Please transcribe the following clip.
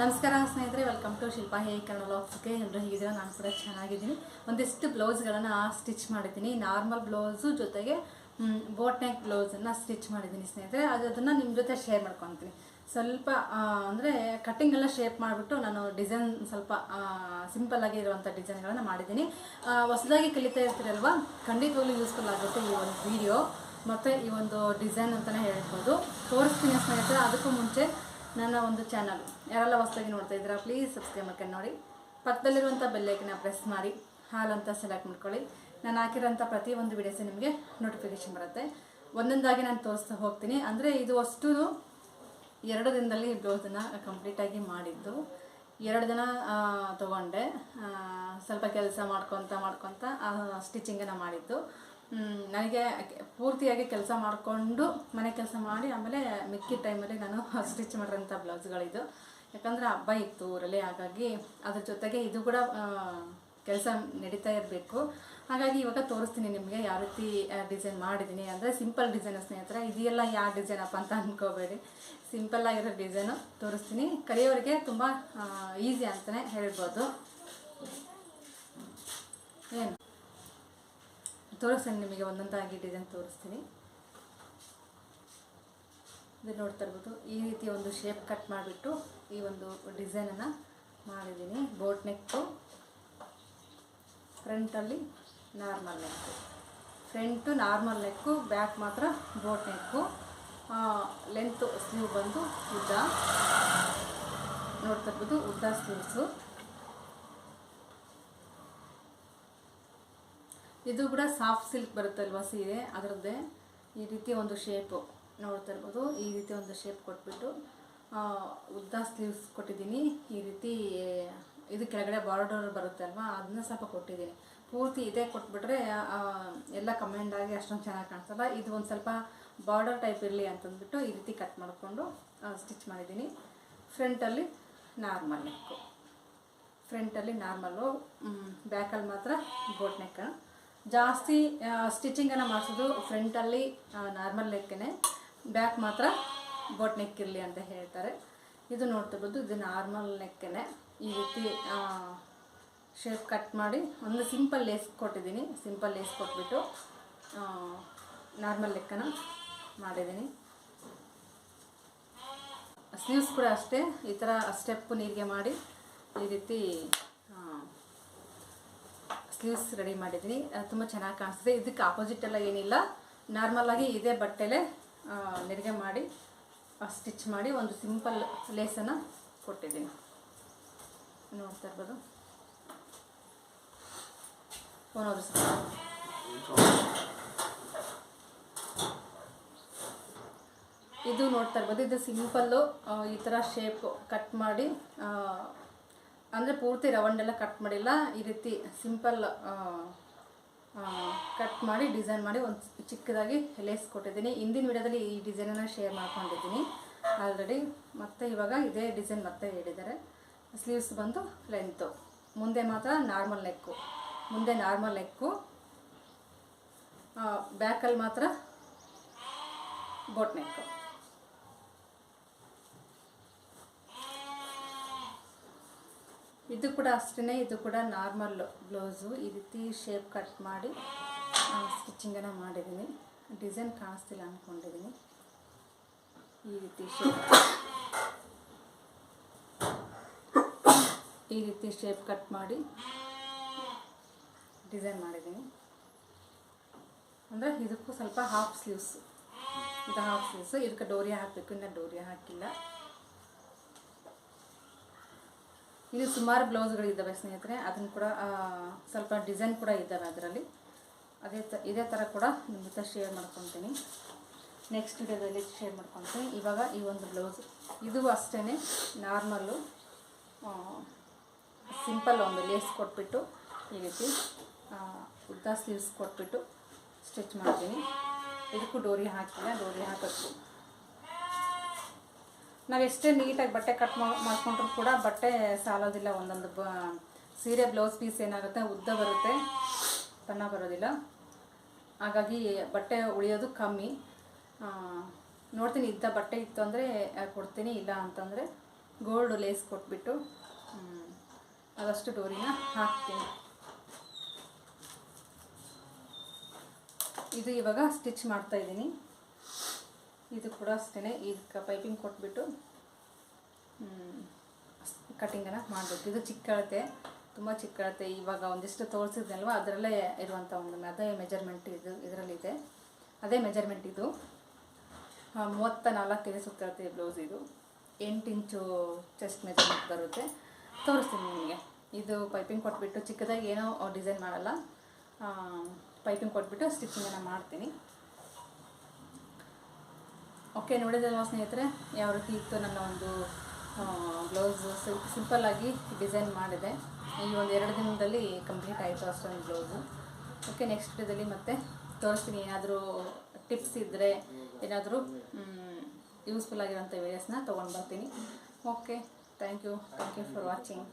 ನಮಸ್ಕಾರ ಸ್ನೇಹಿತರೆ welcome to Shilpa ಹೇ ಕನ್ನಡ ಲಾಕ್ಸ್ಗೆ ಎಲ್ಲರೂ ಹೇಗಿದ್ದೀರಾ? ನಾನು ಕೂಡ ಚೆನ್ನಾಗಿದ್ದೀನಿ. ಒಂದಿಷ್ಟು ಬ್ಲೌಸ್ಗಳನ್ನು ಸ್ಟಿಚ್ ಮಾಡಿದ್ದೀನಿ. ನಾರ್ಮಲ್ ಬ್ಲೌಸು ಜೊತೆಗೆ ಬೋಟ್ ನೆಕ್ ಬ್ಲೌಸನ್ನು ಸ್ಟಿಚ್ ಮಾಡಿದ್ದೀನಿ ಸ್ನೇಹಿತರೆ. ಅದು ಅದನ್ನು ನಿಮ್ಮ ಜೊತೆ ಶೇರ್ ಮಾಡ್ಕೊತೀನಿ. ಸ್ವಲ್ಪ ಅಂದರೆ ಕಟ್ಟಿಂಗೆಲ್ಲ ಶೇಪ್ ಮಾಡಿಬಿಟ್ಟು ನಾನು ಡಿಸೈನ್ ಸ್ವಲ್ಪ ಸಿಂಪಲ್ ಆಗಿ ಇರುವಂಥ ಡಿಸೈನ್ಗಳನ್ನು ಮಾಡಿದ್ದೀನಿ. ಹೊಸದಾಗಿ ಕಲಿತಾ ಇರ್ತೀರಲ್ವಾ? ಖಂಡಿತವಾಗ್ಲೂ ಯೂಸ್ಫುಲ್ ಆಗುತ್ತೆ ಈ ಒಂದು ವಿಡಿಯೋ ಮತ್ತು ಈ ಒಂದು ಡಿಸೈನ್ ಅಂತಲೇ ಹೇಳ್ಬೋದು. ತೋರಿಸ್ತೀನಿ ಸ್ನೇಹಿತರೆ, ಅದಕ್ಕೂ ಮುಂಚೆ ನನ್ನ ಒಂದು ಚಾನಲ್. ಯಾರೆಲ್ಲ ಹೊಸದಾಗಿ ನೋಡ್ತಾ ಇದ್ದೀರಾ ಪ್ಲೀಸ್ ಸಬ್ಸ್ಕ್ರೈಬ್ ಮಾಡ್ಕೊಂಡು ನೋಡಿ. ಪಕ್ಕದಲ್ಲಿರುವಂಥ ಬೆಲ್ಲೈಕನ್ನ ಪ್ರೆಸ್ ಮಾಡಿ. ಹಾಲ್ ಅಂತ ಸೆಲೆಕ್ಟ್ ಮಾಡ್ಕೊಳ್ಳಿ. ನಾನು ಹಾಕಿರೋಂಥ ಪ್ರತಿ ಒಂದು ವಿಡಿಯೋಸ್ ನಿಮಗೆ ನೋಟಿಫಿಕೇಷನ್ ಬರುತ್ತೆ. ಒಂದೊಂದಾಗಿ ನಾನು ತೋರಿಸ್ತಾ ಹೋಗ್ತೀನಿ. ಅಂದರೆ ಇದು ಅಷ್ಟು ಎರಡು ದಿನದಲ್ಲಿ ಬ್ಲೌಸನ್ನು ಕಂಪ್ಲೀಟಾಗಿ ಮಾಡಿದ್ದು. ಎರಡು ದಿನ ತಗೊಂಡೆ. ಸ್ವಲ್ಪ ಕೆಲಸ ಮಾಡ್ಕೊತ ಮಾಡ್ಕೊತ ಸ್ಟಿಚಿಂಗನ್ನು ಮಾಡಿದ್ದು. ನನಗೆ ಪೂರ್ತಿಯಾಗಿ ಕೆಲಸ ಮಾಡಿಕೊಂಡು ಮನೆ ಕೆಲಸ ಮಾಡಿ ಆಮೇಲೆ ಮಿಕ್ಕಿದ ಟೈಮಲ್ಲಿ ನಾನು ಸ್ಟಿಚ್ ಮಾಡಿರೋಂಥ ಬ್ಲೌಸ್ಗಳಿದು. ಯಾಕಂದರೆ ಹಬ್ಬ ಇತ್ತು ಊರಲ್ಲಿ, ಹಾಗಾಗಿ ಅದ್ರ ಜೊತೆಗೆ ಇದು ಕೂಡ ಕೆಲಸ ನಡೀತಾ ಇರಬೇಕು. ಹಾಗಾಗಿ ಇವಾಗ ತೋರಿಸ್ತೀನಿ ನಿಮಗೆ ಯಾವ ರೀತಿ ಡಿಸೈನ್ ಮಾಡಿದ್ದೀನಿ ಅಂದರೆ ಸಿಂಪಲ್ ಡಿಸೈನ್ ಸ್ನೇಹಿತರೆ, ಇದೆಲ್ಲ ಯಾವ ಡಿಸೈನ್ ಅಪ್ಪ ಅಂತ ಅಂದ್ಕೋಬೇಡಿ ಸಿಂಪಲ್ ಆಗಿರೋ ಡಿಸೈನು ತೋರಿಸ್ತೀನಿ. ಕಲಿಯೋರಿಗೆ ತುಂಬ ಈಸಿ ಅಂತಲೇ ಹೇಳ್ಬೋದು. ಏನು? ತೋರಿಸ್ತೀನಿ ನಿಮಗೆ ಒಂದೊಂದಾಗಿ ಡಿಸೈನ್ ತೋರಿಸ್ತೀನಿ. ಇದು ನೋಡ್ತಾ ಇರ್ಬೋದು ಈ ರೀತಿ ಒಂದು ಶೇಪ್ ಕಟ್ ಮಾಡಿಬಿಟ್ಟು ಈ ಒಂದು ಡಿಸೈನನ್ನು ಮಾಡಿದ್ದೀನಿ. Boat neck ಫ್ರಂಟಲ್ಲಿ normal neck front normal neck back ಮಾತ್ರ ಬೋಟ್ ನೆಕ್ಕು ಲೆಂತ್ ಸ್ಲೀವ್ ಬಂದು ಉದ್ದ. ನೋಡ್ತಾ ಇರ್ಬೋದು ಉದ್ದ ಸ್ಲೀವ್ಸು ಇದು ಕೂಡ ಸಾಫ್ಟ್ ಸಿಲ್ಕ್ ಬರುತ್ತಲ್ವ ಸೀರೆ? ಅದರದ್ದೇ ಈ ರೀತಿ ಒಂದು ಶೇಪು ನೋಡ್ತಾ ಇರ್ಬೋದು. ಈ ರೀತಿ ಒಂದು ಶೇಪ್ ಕೊಟ್ಬಿಟ್ಟು ಉದ್ದ ಸ್ಲೀವ್ಸ್ ಕೊಟ್ಟಿದ್ದೀನಿ. ಈ ರೀತಿ, ಇದು ಕೆಳಗಡೆ ಬಾರ್ಡರ್ ಬರುತ್ತಲ್ವಾ, ಅದನ್ನ ಸ್ವಲ್ಪ ಕೊಟ್ಟಿದ್ದೀನಿ. ಪೂರ್ತಿ ಇದೇ ಕೊಟ್ಬಿಟ್ರೆ ಎಲ್ಲ ಆಗಿ ಅಷ್ಟೊಂದು ಚೆನ್ನಾಗಿ ಕಾಣಿಸಲ್ಲ. ಇದು ಒಂದು ಸ್ವಲ್ಪ ಬಾರ್ಡರ್ ಟೈಪ್ ಇರಲಿ ಅಂತಂದ್ಬಿಟ್ಟು ಈ ರೀತಿ ಕಟ್ ಮಾಡಿಕೊಂಡು ಸ್ಟಿಚ್ ಮಾಡಿದ್ದೀನಿ. ಫ್ರಂಟಲ್ಲಿ ನಾರ್ಮಲ್ ನೆಕ್ಕು ಫ್ರಂಟಲ್ಲಿ ನಾರ್ಮಲ್ಲು ಬ್ಯಾಕಲ್ಲಿ ಮಾತ್ರ ಬೋಟ್ ನೆಕ್ ಜಾಸ್ತಿ ಸ್ಟಿಚಿಂಗನ್ನು ಮಾಡಿಸೋದು ಫ್ರಂಟಲ್ಲಿ ನಾರ್ಮಲ್ ಲೆಕ್ಕೇ ಬ್ಯಾಕ್ ಮಾತ್ರ ಬೋಟ್ ನೆಕ್ ಇರಲಿ ಅಂತ ಹೇಳ್ತಾರೆ. ಇದು ನೋಡ್ತಿರ್ಬೋದು ಇದು ನಾರ್ಮಲ್ ನೆಕ್ಕೇ ಈ ರೀತಿ ಶೇಪ್ ಕಟ್ ಮಾಡಿ ಒಂದು ಸಿಂಪಲ್ ಲೇಸ್ ಕೊಟ್ಟಿದ್ದೀನಿ. ಸಿಂಪಲ್ ಲೇಸ್ ಕೊಟ್ಬಿಟ್ಟು ನಾರ್ಮಲ್ ಲೆಕ್ಕನ ಮಾಡಿದ್ದೀನಿ. ಸ್ಲೀವ್ಸ್ ಕೂಡ ಅಷ್ಟೇ. ಈ ಥರ ಸ್ಟೆಪ್ ನೀರಿಗೆ ಮಾಡಿ ಈ ರೀತಿ ಸ್ಲೀವ್ಸ್ ರೆಡಿ ಮಾಡಿದ್ದೀನಿ. ತುಂಬ ಚೆನ್ನಾಗಿ ಕಾಣಿಸ್ತಿದೆ. ಇದಕ್ಕೆ ಆಪೋಸಿಟ್ ಎಲ್ಲ ಏನಿಲ್ಲ. ನಾರ್ಮಲಾಗಿ ಇದೇ ಬಟ್ಟೆಲೆ ನೆರಿಗೆ ಮಾಡಿ ಸ್ಟಿಚ್ ಮಾಡಿ ಒಂದು ಸಿಂಪಲ್ ಲೇಸನ್ನು ಕೊಟ್ಟಿದ್ದೀನಿ. ನೋಡ್ತಾ ಇರ್ಬೋದು. ಫೋನ್ ಇದು ನೋಡ್ತಾ ಇರ್ಬೋದು. ಇದು ಸಿಂಪಲ್ಲು ಈ ಥರ ಶೇಪ್ ಕಟ್ ಮಾಡಿ ಅಂದರೆ ಪೂರ್ತಿ ರೌಂಡೆಲ್ಲ ಕಟ್ ಮಾಡಿಲ್ಲ, ಈ ರೀತಿ ಸಿಂಪಲ್ ಕಟ್ ಮಾಡಿ, ಡಿಸೈನ್ ಮಾಡಿ ಒಂದು ಚಿಕ್ಕದಾಗಿ ಲೇಸ್ ಕೊಟ್ಟಿದ್ದೀನಿ. ಹಿಂದಿನ ವಿಡಿಯೋದಲ್ಲಿ ಈ ಡಿಸೈನನ್ನು ಶೇರ್ ಮಾಡ್ಕೊಂಡಿದ್ದೀನಿ. ಆಲ್ರೆಡಿ ಮತ್ತು ಇವಾಗ ಇದೇ ಡಿಸೈನ್ ಮತ್ತೆ ಹೇಳಿದ್ದಾರೆ. ಸ್ಲೀವ್ಸ್ ಬಂದು ಲೆಂತು ಮುಂದೆ ಮಾತ್ರ ನಾರ್ಮಲ್ ನೆಕ್ಕು ಮುಂದೆ ನಾರ್ಮಲ್ ನೆಕ್ಕು ಬ್ಯಾಕಲ್ಲಿ ಮಾತ್ರ ಬೋಟ್ ನೆಕ್ಕು ಇದು ಕೂಡ ಅಷ್ಟೇ ಇದು ಕೂಡ ನಾರ್ಮಲ್ ಬ್ಲೌಸು ಈ ರೀತಿ ಶೇಪ್ ಕಟ್ ಮಾಡಿ ಸ್ಟಿಚಿಂಗನ್ನು ಮಾಡಿದ್ದೀನಿ. ಡಿಸೈನ್ ಕಾಣಿಸ್ತಿಲ್ಲ ಅಂದ್ಕೊಂಡಿದ್ದೀನಿ ಈ ರೀತಿ ಶೇಪ್ ಈ ರೀತಿ ಶೇಪ್ ಕಟ್ ಮಾಡಿ ಡಿಸೈನ್ ಮಾಡಿದ್ದೀನಿ. ಅಂದರೆ ಇದಕ್ಕೂ ಸ್ವಲ್ಪ ಹಾಫ್ ಸ್ಲೀವ್ಸ್ ಇದು ಹಾಫ್ ಸ್ಲೀವ್ಸ್ ಇದಕ್ಕೆ ಡೋರಿಯ ಹಾಕಬೇಕು, ಇನ್ನು ಡೋರಿಯಾ ಹಾಕಿಲ್ಲ. ಇದು ಸುಮಾರು ಬ್ಲೌಸ್ಗಳಿದ್ದಾವೆ ಸ್ನೇಹಿತರೆ. ಅದನ್ನು ಕೂಡ ಸ್ವಲ್ಪ ಡಿಸೈನ್ ಕೂಡ ಇದ್ದಾವೆ ಅದರಲ್ಲಿ. ಅದೇ ತ, ಇದೇ ಥರ ಕೂಡ ನಿಮ್ಮ ಜೊತೆ ಶೇರ್ ಮಾಡ್ಕೊತೀನಿ. ನೆಕ್ಸ್ಟ್ ವಿಡಿಯೋದಲ್ಲಿ ಶೇರ್ ಮಾಡ್ಕೊತೀನಿ ಇವಾಗ ಈ ಒಂದು ಬ್ಲೌಸ್, ಇದು ಅಷ್ಟೇ ನಾರ್ಮಲ್ಲು ಸಿಂಪಲ್ ಒಂದು ಲೇಸ್ ಕೊಟ್ಬಿಟ್ಟು, ಈ ರೀತಿ ಉದ್ದ ಸ್ಲೀವ್ಸ್ ಕೊಟ್ಬಿಟ್ಟು ಸ್ಟಿಚ್ ಮಾಡ್ತೀನಿ. ಇದಕ್ಕೂ ಡೋರಿ ಹಾಕಿಲ್ಲ, ಡೋರಿ ಹಾಕಬೇಕು ನಾವು ಎಷ್ಟೇ ನೀಟಾಗಿ ಬಟ್ಟೆ ಕಟ್ ಮಾಡಿಕೊಂಡ್ರೂ ಕೂಡ ಬಟ್ಟೆ ಸಾಲೋದಿಲ್ಲ, ಒಂದೊಂದು ಬ, ಸೀರೆ, ಬ್ಲೌಸ್ ಪೀಸ್ ಏನಾಗುತ್ತೆ, ಉದ್ದ ಬರುತ್ತೆ, ಬಣ್ಣ ಬರೋದಿಲ್ಲ. ಹಾಗಾಗಿ ಬಟ್ಟೆ ಉಳಿಯೋದು ಕಮ್ಮಿ. ನೋಡ್ತೀನಿ ಇದ್ದ ಬಟ್ಟೆ ಇತ್ತು ಅಂದರೆ ಕೊಡ್ತೀನಿ, ಇಲ್ಲ ಅಂತಂದರೆ ಗೋಲ್ಡ್ ಲೇಸ್ ಕೊಟ್ಬಿಟ್ಟು ಅದಷ್ಟು ಡೋರಿನ ಹಾಕ್ತೀನಿ. ಇದು ಇವಾಗ ಸ್ಟಿಚ್ ಮಾಡ್ತಾ ಇದ್ದೀನಿ. ಇದು ಕೂಡ ಅಷ್ಟೇ ಕ ಪೈಪಿಂಗ್ ಕೊಟ್ಬಿಟ್ಟು ಕಟ್ಟಿಂಗನ್ನು ಮಾಡಬೇಕು. ಇದು ಚಿಕ್ಕಳತೆ, ತುಂಬ ಚಿಕ್ಕಳತೆ. ಇವಾಗ ಒಂದಿಷ್ಟು ತೋರಿಸಿದ್ನಲ್ವ? ಅದರಲ್ಲೇ ಇರುವಂಥ ಒಂದು ಅದೇ ಮೆಜರ್ಮೆಂಟ್ ಇದು, ಇದರಲ್ಲಿದೆ. ಅದೇ ಮೆಜರ್ಮೆಂಟ್ ಇದು. ಮೂವತ್ತ ನಾಲ್ಕೈದು ಸುತ್ತಳತೆ ಬ್ಲೌಸ್ ಇದು. ಎಂಟು ಇಂಚು ಚೆಸ್ಟ್ ಮೆಜರ್ಮೆಂಟ್ ಬರುತ್ತೆ. ತೋರಿಸ್ತೀನಿ ನಿಮಗೆ. ಇದು ಪೈಪಿಂಗ್ ಕೊಟ್ಬಿಟ್ಟು ಚಿಕ್ಕದಾಗಿ ಏನೋ ಡಿಸೈನ್ ಮಾಡಲ್ಲ. ಪೈಪಿಂಗ್ ಕೊಟ್ಬಿಟ್ಟು ಸ್ಟಿಚಿಂಗನ್ನು ಮಾಡ್ತೀನಿ. ಓಕೆ ನೋಡಿದಲ್ವ ಸ್ನೇಹಿತರೆ? ಯಾವ ರೀತಿ ಇತ್ತು ನನ್ನ ಒಂದು ಬ್ಲೌಸ್ ಸಿಂಪಲ್ಲಾಗಿ ಡಿಸೈನ್ ಮಾಡಿದೆ. ಈ ಒಂದು ಎರಡು ದಿನದಲ್ಲಿ ಕಂಪ್ಲೀಟ್ ಆಯಿತು ಅಷ್ಟೊಂದು ಬ್ಲೌಸು. ಓಕೆ, ನೆಕ್ಸ್ಟ್ ಡೇದಲ್ಲಿ ಮತ್ತೆ ತೋರಿಸ್ತೀನಿ. ಏನಾದರೂ ಟಿಪ್ಸ್ ಇದ್ದರೆ ಏನಾದರೂ ಯೂಸ್ಫುಲ್ ಆಗಿರೋಂಥ ವೀಡಿಯೋಸ್ನ ತೊಗೊಂಡು ಬರ್ತೀನಿ. Okay thank you thank you for watching